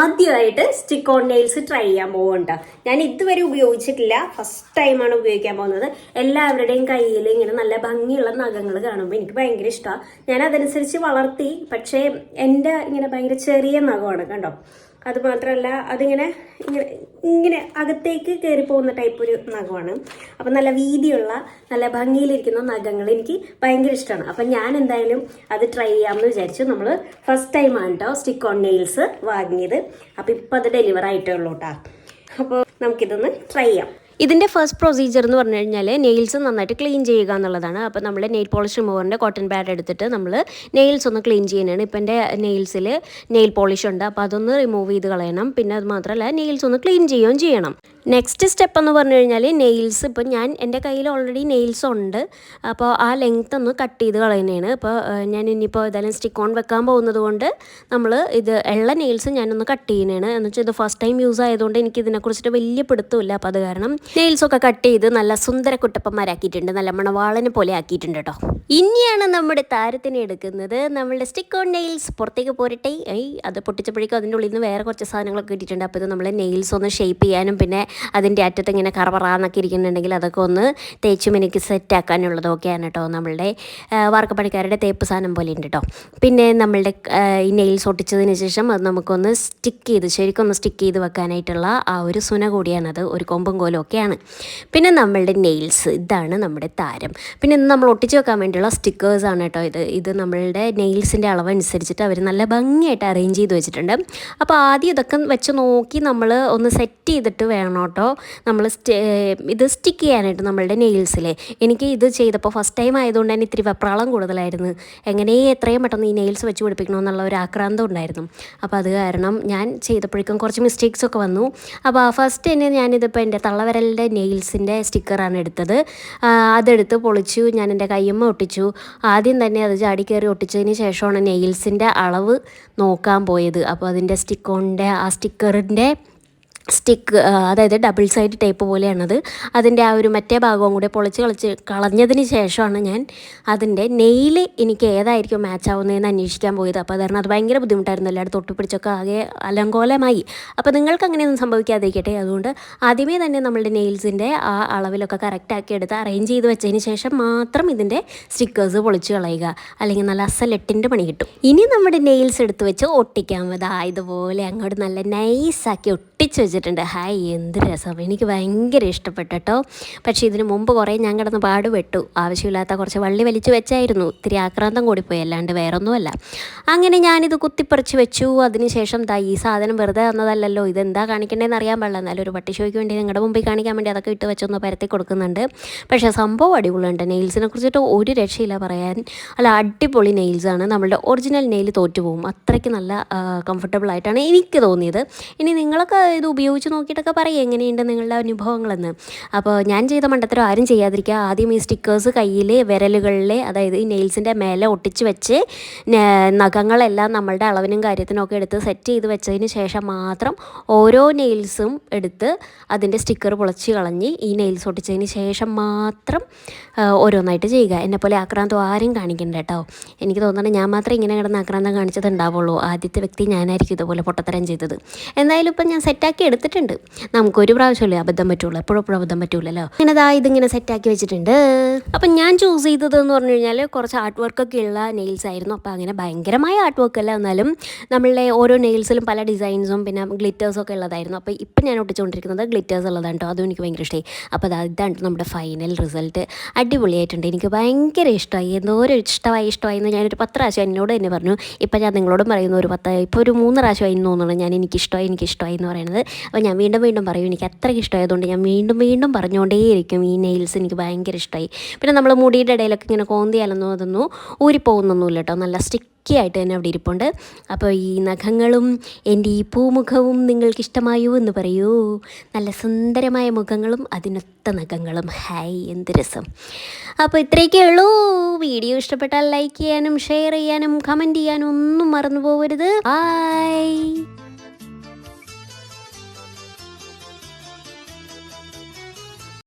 ആദ്യമായിട്ട് stick on nails try ചെയ്യാൻ പോകുന്നുണ്ട് ഞാൻ ഇതുവരെ ഉപയോഗിച്ചിട്ടില്ല. ഫസ്റ്റ് ടൈമാണ് ഉപയോഗിക്കാൻ പോകുന്നത്. എല്ലാവരുടെയും കയ്യിൽ ഇങ്ങനെ നല്ല ഭംഗിയുള്ള നഖങ്ങൾ കാണുമ്പോൾ എനിക്ക് ഭയങ്കര ഇഷ്ടമാണ് ഞാൻ അതനുസരിച്ച് വളർത്തി പക്ഷേ എന്റെ ഇങ്ങനെ ഭയങ്കര ചെറിയ നഖമാണ് കണ്ടോ? അത് മാത്രമല്ല അതിങ്ങനെ ഇങ്ങനെ ഇങ്ങനെ അകത്തേക്ക് കയറി പോകുന്ന ടൈപ്പ് ഒരു നഖമാണ്. അപ്പം നല്ല വീതിയുള്ള നല്ല ഭംഗിയിലിരിക്കുന്ന നഖങ്ങൾ എനിക്ക് ഭയങ്കര ഇഷ്ടമാണ്. അപ്പം ഞാൻ എന്തായാലും അത് ട്രൈ ചെയ്യാമെന്ന് വിചാരിച്ചു. നമ്മൾ ഫസ്റ്റ് ടൈമാണ് കേട്ടോ സ്റ്റിക്ക് ഓൺ നെയിൽസ് വാങ്ങിയത്. അപ്പം ഇപ്പം അത് ഡെലിവർ ആയിട്ടേ ഉള്ളൂ കേട്ടോ അപ്പോൾ നമുക്കിതൊന്ന് ട്രൈ ചെയ്യാം. ഇതിന്റെ ഫസ്റ്റ് പ്രൊസീജിയർ എന്ന് പറഞ്ഞു കഴിഞ്ഞാൽ നെയിൽസ് നന്നായിട്ട് ക്ലീൻ ചെയ്യുക എന്നുള്ളതാണ്. അപ്പോൾ നമ്മൾ നെയിൽ പോളിഷ് റിമൂവറിന്റെ കോട്ടൺ പാഡ് എടുത്തിട്ട് നമ്മൾ നെയിൽസ് ഒന്ന് ക്ലീൻ ചെയ്യാനാണ് ഇപ്പം എന്റെ നെയിൽസിൽ നെയിൽ പോളിഷ് ഉണ്ട്. അപ്പോൾ അതൊന്ന് റിമൂവ് ചെയ്ത് കളയണം. പിന്നെ അത് മാത്രമല്ല നെയിൽസ് ഒന്ന് ക്ലീൻ ചെയ്യുകയും ചെയ്യണം. നെക്സ്റ്റ് സ്റ്റെപ്പ് എന്ന് പറഞ്ഞു കഴിഞ്ഞാൽ നെയിൽസ് ഇപ്പം ഞാൻ എന്റെ കയ്യിൽ ഓൾറെഡി നെയിൽസ് ഉണ്ട്. അപ്പോൾ ആ ലെങ്ത് ഒന്ന് കട്ട് ചെയ്ത് കളയുന്നതാണ്. അപ്പോൾ ഞാൻ ഇനിയിപ്പോൾ ഏതായാലും സ്റ്റിക്ക് ഓൺ വെക്കാൻ പോകുന്നത് കൊണ്ട് നമ്മൾ ഇത് ഉള്ള നെയിൽസ് ഞാനൊന്ന് കട്ട് ചെയ്യുന്നതാണ്. എന്ന് വെച്ചാൽ ഇത് ഫസ്റ്റ് ടൈം യൂസ് ആയതുകൊണ്ട് എനിക്ക് ഇതിനെക്കുറിച്ചിട്ട് വലിയ പിടുത്തമില്ല. അപ്പോൾ അത് കാരണം നെയിൽസൊക്കെ കട്ട് ചെയ്ത് നല്ല സുന്ദര കുട്ടപ്പന്മാരാക്കിയിട്ടുണ്ട്. നല്ല മണവാളനെ പോലെ ആക്കിയിട്ടുണ്ട് കേട്ടോ ഇനിയാണ് നമ്മുടെ താരത്തിനെ എടുക്കുന്നത്. നമ്മളുടെ സ്റ്റിക്ക് ഓൺ നെയിൽസ് പുറത്തേക്ക് പോരട്ടെ. ഐ അത് പൊട്ടിച്ചപ്പോഴേക്കും അതിന്റെ ഉള്ളിൽ നിന്ന് വേറെ കുറച്ച് സാധനങ്ങളൊക്കെ കിട്ടിയിട്ടുണ്ട്. അപ്പോൾ ഇത് നമ്മൾ നെയിൽസ് ഒന്ന് ഷേപ്പ് ചെയ്യാനും പിന്നെ അതിന്റെ അറ്റത്ത് ഇങ്ങനെ കറവറാന്നൊക്കെ ഇരിക്കുന്നുണ്ടെങ്കിൽ അതൊക്കെ ഒന്ന് തേച്ചും എനിക്ക് സെറ്റ് ആക്കാനുള്ളതൊക്കെയാണ് കേട്ടോ നമ്മളുടെ വാർക്കപ്പണിക്കാരുടെ തേപ്പ് സാധനം പോലെ ഉണ്ട് കേട്ടോ പിന്നെ നമ്മളുടെ ഈ നെയിൽസ് ഒട്ടിച്ചതിന് ശേഷം അത് നമുക്കൊന്ന് സ്റ്റിക്ക് ചെയ്ത് ശരിക്കും ഒന്ന് സ്റ്റിക്ക് ചെയ്ത് വെക്കാനായിട്ടുള്ള ആ ഒരു സുന കൂടിയാണത്. ഒരു കൊമ്പും കോലും ഒക്കെയാണ് പിന്നെ നമ്മളുടെ നെയിൽസ് ഇതാണ് നമ്മുടെ താരം. പിന്നെ നമ്മൾ ഒട്ടിച്ച് വെക്കാൻ വേണ്ടിയുള്ള സ്റ്റിക്കേഴ്സ് ആണ് കേട്ടോ ഇത്. ഇത് നമ്മളുടെ നെയിൽസിന്റെ അളവനുസരിച്ചിട്ട് അവർ നല്ല ഭംഗിയായിട്ട് അറേഞ്ച് ചെയ്ത് വെച്ചിട്ടുണ്ട്. അപ്പോൾ ആദ്യം ഇതൊക്കെ വെച്ച് നോക്കി നമ്മൾ ഒന്ന് സെറ്റ് ചെയ്തിട്ട് വേണം കേട്ടോ. നമ്മൾ ഇത് സ്റ്റിക്ക് ചെയ്യാനായിട്ട് നമ്മളുടെ നെയിൽസിൽ എനിക്ക് ഇത് ചെയ്തപ്പോൾ ഫസ്റ്റ് ടൈം ആയതുകൊണ്ട് തന്നെ ഇത്തിരി വെപ്രാളം കൂടുതലായിരുന്നു. എങ്ങനെ എത്രയും പെട്ടെന്ന് ഈ നെയിൽസ് വെച്ച് പിടിപ്പിക്കണമെന്നുള്ള ഒരു ആക്രാന്തം ഉണ്ടായിരുന്നു. അപ്പോൾ അത് കാരണം ഞാൻ ചെയ്തപ്പോഴേക്കും കുറച്ച് മിസ്റ്റേക്സ് ഒക്കെ വന്നു. അപ്പോൾ ഫസ്റ്റ് തന്നെ ഞാനിതിപ്പോൾ എന്റെ തള്ളവിരലിന്റെ നെയിൽസിന്റെ സ്റ്റിക്കറാണ് എടുത്തത്. അതെടുത്ത് പൊളിച്ചു ഞാൻ എന്റെ കയ്യമ്മ ഒട്ടിച്ചു. ആദ്യം തന്നെ അത് ചാടി കയറി ഒട്ടിച്ചതിന് ശേഷമാണ് നെയിൽസിന്റെ അളവ് നോക്കാൻ പോയത്. അപ്പോൾ അതിന്റെ സ്റ്റിക്കോണിന്റെ ആ സ്റ്റിക്കറിന്റെ സ്റ്റിക്ക് അതായത് ഡബിൾ സൈഡ് ടേപ്പ് പോലെയാണത്. അതിന്റെ ആ ഒരു മറ്റേ ഭാഗവും കൂടെ പൊളിച്ച് കളിച്ച് കളഞ്ഞതിന് ശേഷമാണ് ഞാൻ അതിന്റെ നെയിൽ എനിക്ക് ഏതായിരിക്കും മാച്ച് ആവുന്നതെന്ന് അന്വേഷിക്കാൻ പോയത്. അപ്പോൾ കാരണം അത് ഭയങ്കര ബുദ്ധിമുട്ടായിരുന്നു. എല്ലായിടത്തും തൊട്ടുപിടിച്ചൊക്കെ ആകെ അലങ്കോലമായി. അപ്പോൾ നിങ്ങൾക്ക് അങ്ങനെയൊന്നും സംഭവിക്കാതിരിക്കട്ടെ. അതുകൊണ്ട് ആദ്യമേ തന്നെ നമ്മളുടെ നെയിൽസിന്റെ ആ അളവിലൊക്കെ കറക്റ്റാക്കി എടുത്ത് അറേഞ്ച് ചെയ്ത് വെച്ചതിന് ശേഷം മാത്രം ഇതിന്റെ സ്റ്റിക്കേഴ്സ് പൊളിച്ച് കളയുക. അല്ലെങ്കിൽ നല്ല അസലെട്ടിന്റെ പണി കിട്ടും. ഇനി നമ്മുടെ നെയിൽസ് എടുത്ത് വെച്ച് ഒട്ടിക്കാൻ ഇതാ ഇതുപോലെ അങ്ങോട്ട് നല്ല നൈസാക്കി ഒട്ടിച്ച് വെച്ചിട്ടുണ്ട് ഹായ് എന്ത് രസം? എനിക്ക് ഭയങ്കര ഇഷ്ടപ്പെട്ടു കേട്ടോ. പക്ഷേ ഇതിന് മുമ്പ് കുറേ ഞാൻ കിടന്ന് പാടുപെട്ടു. ആവശ്യമില്ലാത്ത കുറച്ച് വള്ളി വലിച്ചു വെച്ചായിരുന്നു. ഇത്തിരി ആക്രാന്തം കൂടിപ്പോയി അല്ലാണ്ട് വേറൊന്നുമല്ല. അങ്ങനെ ഞാനിത് കുത്തിപ്പറിച്ച് വെച്ചു. അതിനുശേഷം ദാ ഈ സാധനം വെറുതെ തന്നതല്ലല്ലോ. ഇതെന്താ കാണിക്കേണ്ടതെന്ന് അറിയാൻ പാടില്ല. എന്നാലും ഒരു പട്ടിഷോയ്ക്ക് വേണ്ടി നിങ്ങളുടെ മുമ്പിൽ കാണിക്കാൻ വേണ്ടി അതൊക്കെ ഇട്ട് വെച്ചൊന്ന് പരത്തി കൊടുക്കുന്നുണ്ട്. പക്ഷേ സംഭവം അടിപൊളിയുണ്ട്. നെയിൽസിനെ കുറിച്ചിട്ട് ഒരു രക്ഷയില്ല പറയാൻ. അല്ല അടിപൊളി നെയിൽസാണ് നമ്മളുടെ ഒറിജിനൽ നെയിൽ തോറ്റുപോകും. അത്രയ്ക്ക് നല്ല കംഫർട്ടബിൾ ആയിട്ടാണ് എനിക്ക് തോന്നിയത്. ഇനി നിങ്ങളൊക്കെ ഇത് ഉപയോഗിച്ച് നോക്കിയിട്ടൊക്കെ പറയും എങ്ങനെയുണ്ട് നിങ്ങളുടെ അനുഭവങ്ങളെന്ന്. അപ്പോൾ ഞാൻ ചെയ്ത മണ്ടത്തരം ആരും ചെയ്യാതിരിക്കുക. ആദ്യം ഈ സ്റ്റിക്കേഴ്സ് കയ്യിൽ വിരലുകളിലെ അതായത് ഈ നെയിൽസിന്റെ മേലെ ഒട്ടിച്ച് വെച്ച് നഖങ്ങളെല്ലാം നമ്മളുടെ അളവിനും കാര്യത്തിനൊക്കെ എടുത്ത് സെറ്റ് ചെയ്ത് വെച്ചതിന് ശേഷം മാത്രം ഓരോ നെയിൽസും എടുത്ത് അതിന്റെ സ്റ്റിക്കർ പൊളിച്ച് കളഞ്ഞ് ഈ നെയിൽസ് ഒട്ടിച്ചതിന് ശേഷം മാത്രം ഓരോന്നായിട്ട് ചെയ്യുക. എന്നെപ്പോലെ ആക്രാന്തം ആരും കാണിക്കണ്ട കേട്ടോ. എനിക്ക് തോന്നുന്നത് ഞാൻ മാത്രമേ ഇങ്ങനെ കിടന്ന് ആക്രാന്തം കാണിച്ചത് ഉണ്ടാവുള്ളൂ ആദ്യത്തെ വ്യക്തി ഞാനായിരിക്കും ഇതുപോലെ പൊട്ടത്തരം ചെയ്തത്. എന്തായാലും ഇപ്പം ഞാൻ സെറ്റാക്കി എടുത്തിട്ടുണ്ട്. നമുക്കൊരു പ്രാവശ്യമല്ലേ അബദ്ധം പറ്റുള്ളൂ. എപ്പോഴും അബദ്ധം പറ്റൂലല്ലോ. അങ്ങനെ ദാ ഇതിങ്ങനെ സെറ്റാക്കി വെച്ചിട്ടുണ്ട്. അപ്പം ഞാൻ ചൂസ് ചെയ്തത് എന്ന് പറഞ്ഞു കഴിഞ്ഞാൽ കുറച്ച് ആർട്ട് വർക്കൊക്കെ ഉള്ള നെയിൽസ് ആയിരുന്നു. അപ്പോൾ അങ്ങനെ ഭയങ്കരമായ ആർട്ട് വർക്ക് അല്ല. എന്നാലും നമ്മളുടെ ഓരോ നെയിൽസിലും പല ഡിസൈൻസും പിന്നെ ഗ്ലിറ്റേഴ്സൊക്കെ ഉള്ളതായിരുന്നു. അപ്പോൾ ഇപ്പം ഞാൻ ഒട്ടിച്ചുകൊണ്ടിരിക്കുന്നത് ഗ്ലിറ്റേഴ്സ് ഉള്ളതാണ് കേട്ടോ അതും എനിക്ക് ഭയങ്കര ഇഷ്ടമായി അപ്പോൾ അത് ഇതാണ് നമ്മുടെ ഫൈനൽ റിസൾട്ട് അടിപൊളിയായിട്ടുണ്ട്. എനിക്ക് ഭയങ്കര ഇഷ്ടമായി എന്തോരം ഇഷ്ടമായി ഇഷ്ടമായി എന്ന് ഞാനൊരു പത്ത് പ്രാവശ്യം എന്നോട് തന്നെ പറഞ്ഞു. ഇപ്പം ഞാൻ നിങ്ങളോടും പറയുന്നു ഒരു പത്ത് ഇപ്പോൾ ഒരു മൂന്ന് പ്രാവശ്യമായി തോന്നുന്നു. ഞാൻ എനിക്ക് ഇഷ്ടമായി എനിക്ക് ഇഷ്ടമായി എന്ന് പറയുന്നത്. അപ്പോൾ ഞാൻ വീണ്ടും വീണ്ടും പറയും എനിക്ക് അത്രയ്ക്ക് ഇഷ്ടമായതുകൊണ്ട് ഞാൻ വീണ്ടും വീണ്ടും പറഞ്ഞുകൊണ്ടേയിരിക്കും. ഈ നെയിൽസ് എനിക്ക് ഭയങ്കര ഇഷ്ടമായി. പിന്നെ നമ്മൾ മുടിയുടെ ഇടയിലൊക്കെ ഇങ്ങനെ കോന്തിയാലൊന്നും അതൊന്നും ഊരിപ്പോകുന്നൊന്നുമില്ല കേട്ടോ. നല്ല സ്റ്റിക്ക് ആയിട്ട് തന്നെ അവിടെ ഇരിപ്പുണ്ട്. അപ്പോൾ ഈ നഖങ്ങളും എന്റെ ഈ പൂമുഖവും നിങ്ങൾക്ക് ഇഷ്ടമായോ എന്ന് പറയൂ. നല്ല സുന്ദരമായ മുഖങ്ങളും അതിനൊത്ത നഖങ്ങളും. ഹായ് എന്ത് രസം. അപ്പോൾ ഇത്രയൊക്കെ ഉള്ളൂ. വീഡിയോ ഇഷ്ടപ്പെട്ടാൽ ലൈക്ക് ചെയ്യാനും ഷെയർ ചെയ്യാനും കമന്റ് ചെയ്യാനും ഒന്നും മറന്നു പോകരുത് ബൈ